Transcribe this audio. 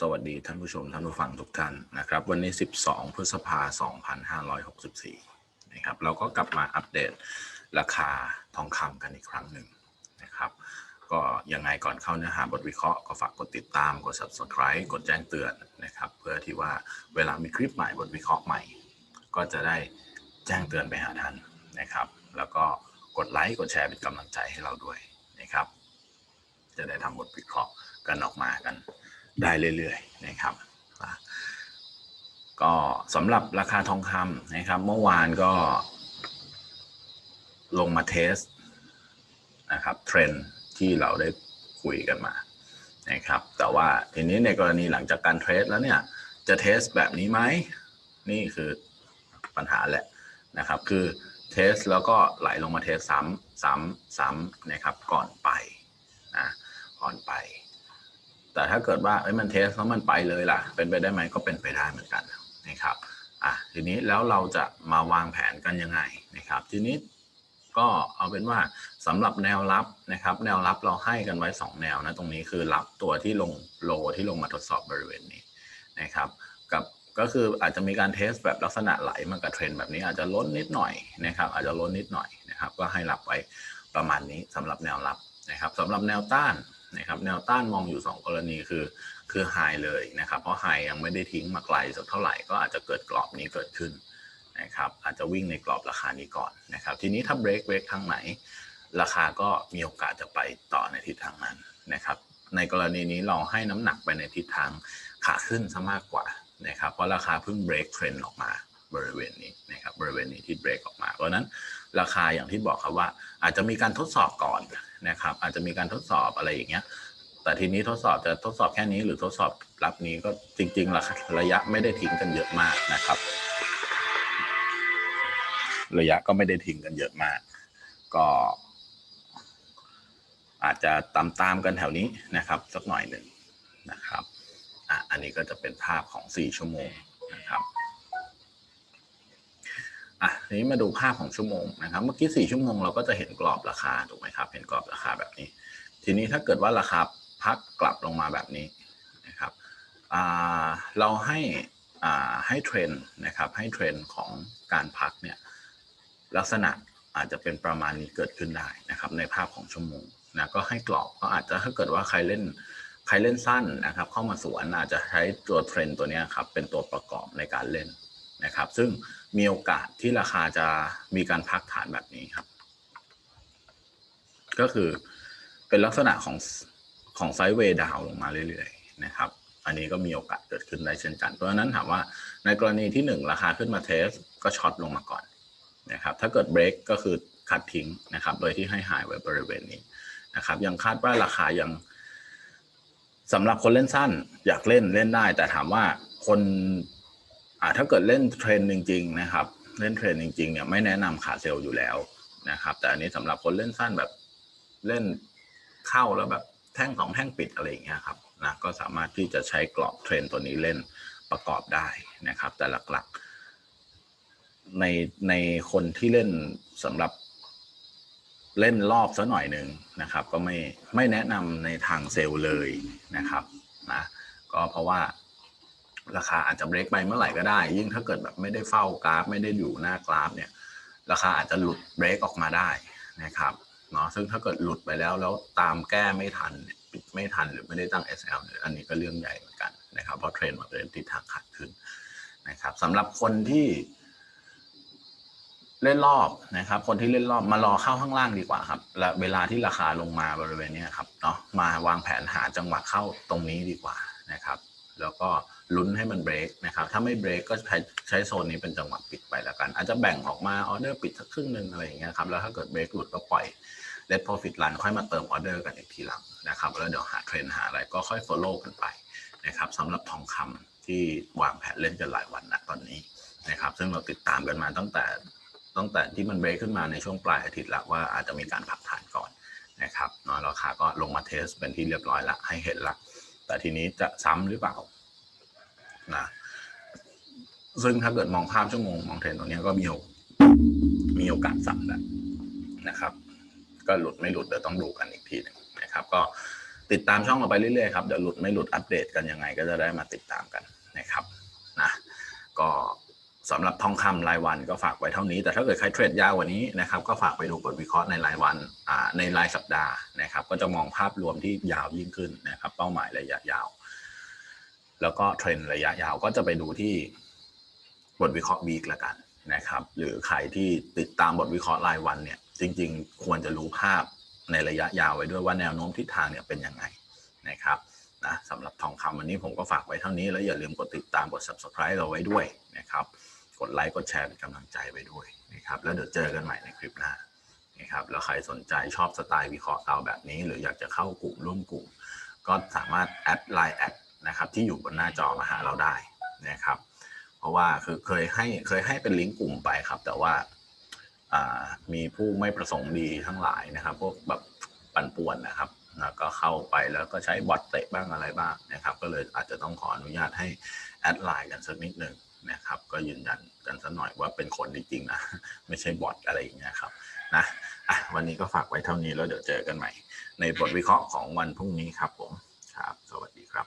สวัสดีท่านผู้ชมท่านผู้ฟังทุกท่านนะครับ วันนี้ 12 พฤษภา 2564 นะครับ เราก็กลับมาอัปเดตราคาทองคำกันอีกครั้งหนึ่งนะครับ ก็ยังไงก่อนเข้าเนื้อหาบทวิเคราะห์ก็ฝากกดติดตามกด subscribe กดแจ้งเตือนนะครับ เพื่อที่ว่าเวลามีคลิปใหม่บทวิเคราะห์ใหม่ ก็จะได้แจ้งเตือนไปหาท่านนะครับ แล้วก็กดไลค์กดแชร์เป็นกำลังใจให้เราด้วยนะครับ จะได้ทำบทวิเคราะห์กันออกมากัน ได้เรื่อยๆนะครับก็สำหรับราคาทองคำนะครับเมื่อวานก็ลงมาเทสนะครับเทรนที่เราได้คุยกันมานะครับแต่ว่าทีนี้ในกรณีหลังจากการเทรดแล้วเนี่ยจะเทสแบบนี้ไหมนี่คือปัญหาแหละนะครับคือเทสแล้วก็ไหลลงมาเทสซ้ำซ้ำซ้ำนะครับก่อนไปนะก่อนไป แต่ถ้าเกิดว่าเอ้ยมันเทสแล้วมันไปเลยล่ะ เป็นไปได้ไหมก็เป็นไปได้เหมือนกันนะครับอะทีนี้แล้วเราจะมาวางแผนกันยังไงนะครับทีนี้ก็เอาเป็นว่าสำหรับแนวรับนะครับ แนวรับเราให้กันไว้ 2 แนวนะตรงนี้คือรับตัวที่ลงโลที่ลงมาทดสอบบริเวณนี้นะครับกับก็คืออาจจะมีการเทสแบบลักษณะไหลมากับเทรนแบบนี้อาจจะล้นนิดหน่อยนะครับ อาจจะล้นนิดหน่อยนะครับ ก็ให้รับไว้ประมาณนี้สำหรับแนวรับนะครับสำหรับแนวต้าน นะครับแนวต้านมองอยู่ 2 กรณีคือคือไฮเลยนะครับเพราะไฮยังไม่ได้ทิ้งมาไกลสักเท่าไหร่ก็อาจจะเกิดกรอบนี้เกิดขึ้นนะครับ อาจจะวิ่งในกรอบราคานี้ก่อนนะครับ ทีนี้ถ้าเบรกเบรกทางไหน ราคาก็มีโอกาสจะไปต่อในทิศทางนั้นนะครับ ในกรณีนี้เราให้น้ำหนักไปในทิศทางขาขึ้นซะมากกว่านะครับ เพราะราคาเพิ่งเบรกเทรนด์ออกมา บริเวณนี้นะครับบริเวณนี้ที่เบรกออกมา เพราะนั้นราคาอย่างที่บอกครับว่า อาจจะมีการทดสอบก่อนนะครับ อาจจะมีการทดสอบอะไรอย่างเงี้ยแต่ทีนี้ทดสอบจะทดสอบแค่นี้หรือทดสอบรับนี้ก็จริงๆราคาระยะไม่ได้ทิ้งกันเยอะมากนะครับ ระยะก็ไม่ได้ทิ้งกันเยอะมาก ก็ อาจจะตามตามๆกันแถวนี้นะครับ สักหน่อยหนึ่งนะครับอะอันนี้ก็จะเป็นภาพของ 4 ชั่วโมงนะครับ อะทีนี้มาดูภาพของชั่วโมงนะครับ เมื่อกี้4ชั่วโมงเราก็จะเห็นกรอบราคาถูกไหมครับเห็นกรอบราคาแบบนี้ ทีนี้ถ้าเกิดว่าราคาพักกลับลงมาแบบนี้นะครับอ่าเราให้อ่าให้เทรนนะครับให้เทรนของการพักเนี่ยลักษณะอาจจะเป็นประมาณนี้เกิดขึ้นได้นะครับในภาพของชั่วโมงนะก็ให้กรอบก็อาจจะถ้าเกิดว่าใครเล่นใครเล่นสั้นนะครับ เข้ามาสวนอาจจะใช้ตัวเทรนตัวนี้ครับเป็นตัวประกอบในการเล่น นะครับ ซึ่งมีโอกาสที่ราคาจะมีการพักฐานแบบนี้ครับ ก็คือเป็นลักษณะของของไซด์เวย์ดาวลงมาเรื่อยๆนะครับ อันนี้ก็มีโอกาสเกิดขึ้นได้เช่นกัน เพราะฉะนั้นถามว่าในกรณีที่หนึ่งราคาขึ้นมาเทสก็ช็อตลงมาก่อนนะครับ ถ้าเกิดเบรกก็คือคัดทิ้งนะครับ โดยที่ให้หายไว้บริเวณนี้นะครับ ยังคาดว่าราคายังสำหรับคนเล่นสั้น อยากเล่นเล่นได้ แต่ถามว่าคน อ่าถ้าเกิดเล่นเทรนจริงๆนะครับ เล่นเทรนจริงๆเนี่ยไม่แนะนำขาเซลล์อยู่แล้วนะครับ แต่อันนี้สำหรับคนเล่นสั้นแบบเล่นเข้าแล้วแบบแท่งสองแท่งปิดอะไรอย่างเงี้ยครับนะก็สามารถที่จะใช้กรอบเทรนตัวนี้เล่นประกอบได้นะครับ แต่หลักๆในในคนที่เล่นสำหรับเล่นรอบซะหน่อยหนึ่งนะครับ ก็ไม่ไม่แนะนำในทางเซลล์เลยนะครับนะก็เพราะว่า ราคาอาจจะเบรกไปเมื่อไหร่ก็ได้ ยิ่งถ้าเกิดแบบไม่ได้เฝ้ากราฟ ไม่ได้อยู่หน้ากราฟเนี่ยราคาอาจจะหลุดเบรกออกมาได้นะครับเนาะซึ่งถ้าเกิดหลุดไปแล้วแล้วตามแก้ไม่ทันปิดไม่ทันหรือไม่ได้ตั้ง SL เนี่ยอันนี้ก็เรื่องใหญ่เหมือนกันนะครับเพราะเทรนด์มันเป็นทิศทางขาขึ้นนะครับสำหรับคนที่เล่นรอบนะครับ คนที่เล่นรอบมารอเข้าข้างล่างดีกว่าครับและเวลาที่ราคาลงมาบริเวณนี้ครับเนาะมาวางแผนหาจังหวะเข้าตรงนี้ดีกว่านะครับ แล้วก็ ลุ้นให้มันเบรกนะครับ ถ้าไม่เบรกก็ใช้ใช้โซนนี้เป็นจังหวะปิดไปแล้วกัน อาจจะแบ่งออกมาออเดอร์ปิดสักครึ่งหนึ่งอะไรอย่างเงี้ยครับ แล้วถ้าเกิดเบรกหลุดก็ปล่อยเลทโปรฟิตรันค่อยมาเติมออเดอร์กันอีกทีหลังนะครับ แล้วเดี๋ยวหาเทรนหาอะไรก็ค่อย follow กันไปนะครับสำหรับทองคำที่วางแผนเล่นกันหลายวันนะตอนนี้นะครับ ซึ่งเราติดตามกันมาตั้งแต่ตั้งแต่ที่มันเบรกขึ้นมาในช่วงปลายอาทิตย์ล้วว่าอาจจะมีการพักฐานก่อนนะครับเนาะราคาก็ลงมาเทสเป็นที่เรียบร้อยละให้เห็นละแต่ทีนี้จะซ้ำหรือเปล่า ซึ่งถ้าเกิดมองภาพชั่วโมงมองเทรนตรงนี้ก็มีโอกมีโอกาสซ้ำแล้วนะครับ ก็หลุดไม่หลุดเดี๋ยวต้องดูกันอีกทีนึงนะครับ ก็ติดตามช่องเราไปเรื่อยๆครับเดี๋ยวหลุดไม่หลุดอัปเดตกันยังไง ก็จะได้มาติดตามกันนะครับนะก็สำหรับทองคำรายวันก็ฝากไว้เท่านี้ แต่ถ้าเกิดใครเทรดยาวกว่านี้นะครับก็ฝากไปดูบทวิเคราะห์ในรายวันอ่าในรายสัปดาห์นะครับ ก็จะมองภาพรวมที่ยาวยิ่งขึ้นนะครับ เป้าหมายระยะยาว แล้วก็เทรนระยะยาวก็จะไปดูที่ บทวิเคราะห์วีคละกันนะครับ หรือใครที่ติดตามบทวิเคราะห์รายวันเนี่ย จริง ๆ ควรจะรู้ภาพในระยะยาวไว้ด้วยว่าแนวโน้มทิศทางเนี่ยเป็นยังไงนะครับนะสำหรับทองคำวันนี้ผมก็ฝากไว้เท่านี้ แล้วอย่าลืมกดติดตามกด subscribe เราไว้ด้วยนะครับ กดไลค์กดแชร์เป็นกำลังใจไว้ด้วยนะครับ แล้วเดี๋ยวเจอกันใหม่ในคลิปหน้านะครับ แล้วใครสนใจชอบสไตล์วิเคราะห์เราแบบนี้ หรืออยากจะเข้ากลุ่มร่วมกลุ่ม ก็สามารถแอดไลน์แอดนะครับที่อยู่บนหน้าจอมาหาเราได้นะครับ เพราะว่าคือเคยให้เคยให้เป็นลิงก์กลุ่มไปครับ แต่ว่าามีผู้ไม่ประสงค์ดีทั้งหลายนะครับ พวกแบบปั่นป่วนนะครับแล้วก็เข้าไปแล้วก็ใช้บอทเตะบ้างอะไรบ้างนะครับ ก็เลยอาจจะต้องขออนุญาตให้แอดไลน์กันสักนิดหนึ่งนะครับ ก็ยืนยันกันสักหน่อยว่าเป็นคนจริงๆนะไม่ใช่บอทอะไรอย่างเงี้ยครับนะอะวันนี้ก็ฝากไว้เท่านี้แล้วเดี๋ยวเจอกันใหม่ ในบทวิเคราะห์ของวันพรุ่งนี้ครับผมครับ สวัสดีครับ